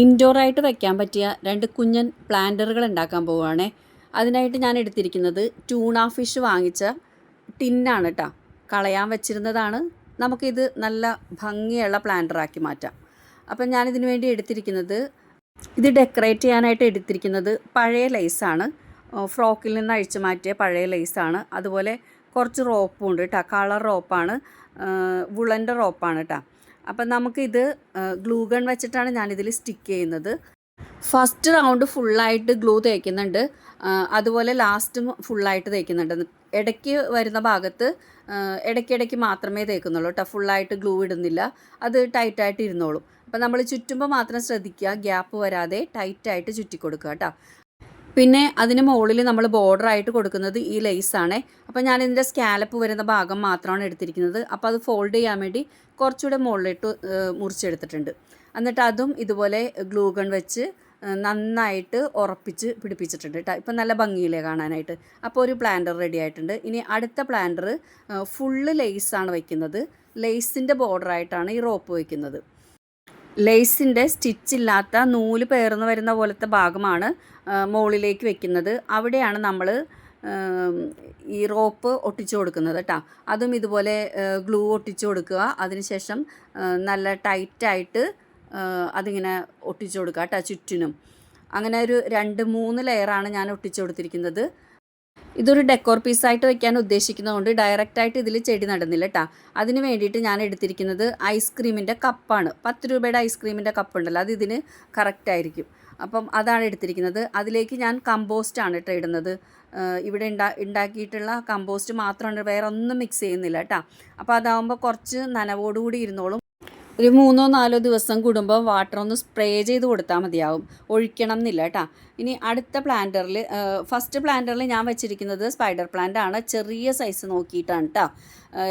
ഇൻഡോറായിട്ട് വയ്ക്കാൻ പറ്റിയ രണ്ട് കുഞ്ഞൻ പ്ലാന്ററുകൾ ഉണ്ടാക്കാൻ പോവുകയാണേ. അതിനായിട്ട് ഞാൻ എടുത്തിരിക്കുന്നത് ട്യൂണ ഫിഷ് വാങ്ങിച്ച ടിന്നാണ് കേട്ടോ കളയാൻ വെച്ചിരുന്നതാണ്. നമുക്കിത് നല്ല ഭംഗിയുള്ള പ്ലാന്ററാക്കി മാറ്റാം. അപ്പം ഞാനിതിനു വേണ്ടി എടുത്തിരിക്കുന്നത് ഇത് ഡെക്കറേറ്റ് ചെയ്യാനായിട്ട് എടുത്തിരിക്കുന്നത് പഴയ ലേസാണ് ഫ്രോക്കിൽ നിന്ന് അഴിച്ചു മാറ്റിയ പഴയ ലേസാണ് അതുപോലെ കുറച്ച് റോപ്പും ഉണ്ട് കേട്ടോ കളർ റോപ്പാണ് വുളന്റെ റോപ്പാണ് കേട്ടോ അപ്പം നമുക്കിത് ഗ്ലൂ ഗൺ വെച്ചിട്ടാണ് ഞാനിതിൽ സ്റ്റിക്ക് ചെയ്യുന്നത്. ഫസ്റ്റ് റൗണ്ട് ഫുള്ളായിട്ട് ഗ്ലൂ തേക്കുന്നുണ്ട്. അതുപോലെ ലാസ്റ്റും ഫുള്ളായിട്ട് തേക്കുന്നുണ്ട്. ഇടയ്ക്ക് വരുന്ന ഭാഗത്ത് ഇടയ്ക്കിടയ്ക്ക് മാത്രമേ തേക്കുന്നുള്ളൂ കേട്ടോ. ഫുള്ളായിട്ട് ഗ്ലൂ ഇടുന്നില്ല. അത് ടൈറ്റായിട്ട് ഇരുന്നോളും. അപ്പം നമ്മൾ ചുറ്റുമ്പോൾ മാത്രം ശ്രദ്ധിക്കുക. ഗ്യാപ്പ് വരാതെ ടൈറ്റായിട്ട് ചുറ്റി കൊടുക്കുക കേട്ടോ. പിന്നെ അതിന് മുകളിൽ നമ്മൾ ബോർഡർ ആയിട്ട് കൊടുക്കുന്നത് ഈ ലേസാണ് അപ്പോൾ ഞാൻ ഇതിന്റെ സ്കാലപ്പ് വരുന്ന ഭാഗം മാത്രമാണ് എടുത്തിരിക്കുന്നത്. അപ്പോൾ അത് ഫോൾഡ് ചെയ്യാൻ വേണ്ടി കുറച്ചുകൂടെ മുകളിലിട്ട് മുറിച്ചെടുത്തിട്ടുണ്ട്. എന്നിട്ട് അതും ഇതുപോലെ ഗ്ലൂഗൺ വെച്ച് നന്നായിട്ട് ഉറപ്പിച്ച് പിടിപ്പിച്ചിട്ടുണ്ട് കേട്ടോ ഇപ്പം നല്ല ഭംഗിയിലേ കാണാനായിട്ട്. അപ്പോൾ ഒരു പ്ലാന്റർ റെഡി ആയിട്ടുണ്ട്. ഇനി അടുത്ത പ്ലാന്റർ ഫുള്ള് ലേസാണ് വയ്ക്കുന്നത് ലേസിന്റെ ബോർഡറായിട്ടാണ് ഈ റോപ്പ് വയ്ക്കുന്നത് ലേസിന്റെ സ്റ്റിച്ചില്ലാത്ത നൂൽ പേർന്ന് വരുന്ന പോലത്തെ ഭാഗമാണ് മുകളിലേക്ക് വെക്കുന്നത്. അവിടെയാണ് നമ്മൾ ഈ റോപ്പ് ഒട്ടിച്ചു കൊടുക്കുന്നത് കേട്ടോ അതും ഇതുപോലെ ഗ്ലൂ ഒട്ടിച്ചു കൊടുക്കുക. അതിനുശേഷം നല്ല ടൈറ്റായിട്ട് അതിങ്ങനെ ഒട്ടിച്ചു കൊടുക്കുക കേട്ടോ ചുറ്റിനും. അങ്ങനെ ഒരു രണ്ട് മൂന്ന് ലെയറാണ് ഞാൻ ഒട്ടിച്ചു കൊടുത്തിരിക്കുന്നത്. ഇതൊരു ഡെക്കോർ പീസായിട്ട് വെക്കാൻ ഉദ്ദേശിക്കുന്നതുകൊണ്ട് ഡയറക്റ്റായിട്ട് ഇതിൽ ചെടി നടന്നില്ല കേട്ടോ അതിന് വേണ്ടിയിട്ട് ഞാൻ എടുത്തിരിക്കുന്നത് ഐസ്ക്രീമിന്റെ കപ്പാണ് പത്ത് രൂപയുടെ ഐസ്ക്രീമിന്റെ കപ്പ് ഉണ്ടല്ലോ അത് ഇതിന് കറക്റ്റായിരിക്കും അപ്പം അതാണ് എടുത്തിരിക്കുന്നത്. അതിലേക്ക് ഞാൻ കമ്പോസ്റ്റാണ് കേട്ടോ ഇടുന്നത്. ഇവിടെ ഉണ്ടാ ഉണ്ടാക്കിയിട്ടുള്ള കമ്പോസ്റ്റ് മാത്രമാണ് വേറെ ഒന്നും മിക്സ് ചെയ്യുന്നില്ല കേട്ടോ അപ്പോൾ അതാവുമ്പോൾ കുറച്ച് നനവോടുകൂടി ഇരുന്നോളും. ഒരു മൂന്നോ നാലോ ദിവസം കൂടുമ്പോൾ വാട്ടർ ഒന്ന് സ്പ്രേ ചെയ്ത് കൊടുത്താൽ മതിയാവും. ഒഴിക്കണം എന്നില്ല കേട്ടോ ഇനി അടുത്ത പ്ലാന്ററിൽ ഫസ്റ്റ് പ്ലാന്ററിൽ ഞാൻ വെച്ചിരിക്കുന്നത് സ്പൈഡർ പ്ലാന്റ് ആണ്. ചെറിയ സൈസ് നോക്കിയിട്ടാണ് കേട്ടോ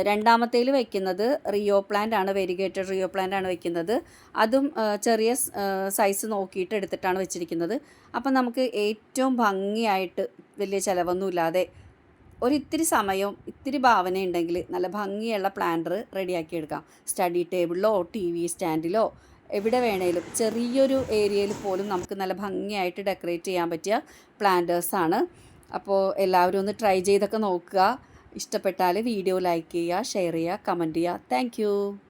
രണ്ടാമത്തേൽ വെക്കുന്നത് റിയോ പ്ലാന്റ് ആണ്. വെരിഗേറ്റഡ് റിയോ പ്ലാന്റ് ആണ് വെക്കുന്നത്. അതും ചെറിയ സൈസ് നോക്കിയിട്ട് എടുത്തിട്ടാണ് വെച്ചിരിക്കുന്നത്. അപ്പം നമുക്ക് ഏറ്റവും ഭംഗിയായിട്ട് വലിയ ചിലവൊന്നുമില്ലാതെ ഒരിത്തിരി സമയവും ഇത്തിരി ഭാവന ഉണ്ടെങ്കിൽ നല്ല ഭംഗിയുള്ള പ്ലാന്റർ റെഡിയാക്കി എടുക്കാം സ്റ്റഡി ടേബിളിലോ ടി വി സ്റ്റാൻഡിലോ എവിടെ വേണേലും ചെറിയൊരു ഏരിയയിൽ പോലും നമുക്ക് നല്ല ഭംഗിയായിട്ട് ഡെക്കറേറ്റ് ചെയ്യാൻ പറ്റിയ പ്ലാന്റേഴ്സാണ് അപ്പോൾ എല്ലാവരും ഒന്ന് ട്രൈ ചെയ്തൊക്കെ നോക്കുക. ഇഷ്ടപ്പെട്ടാൽ വീഡിയോ ലൈക്ക് ചെയ്യുക ഷെയർ ചെയ്യുക കമന്റ് ചെയ്യുക. താങ്ക്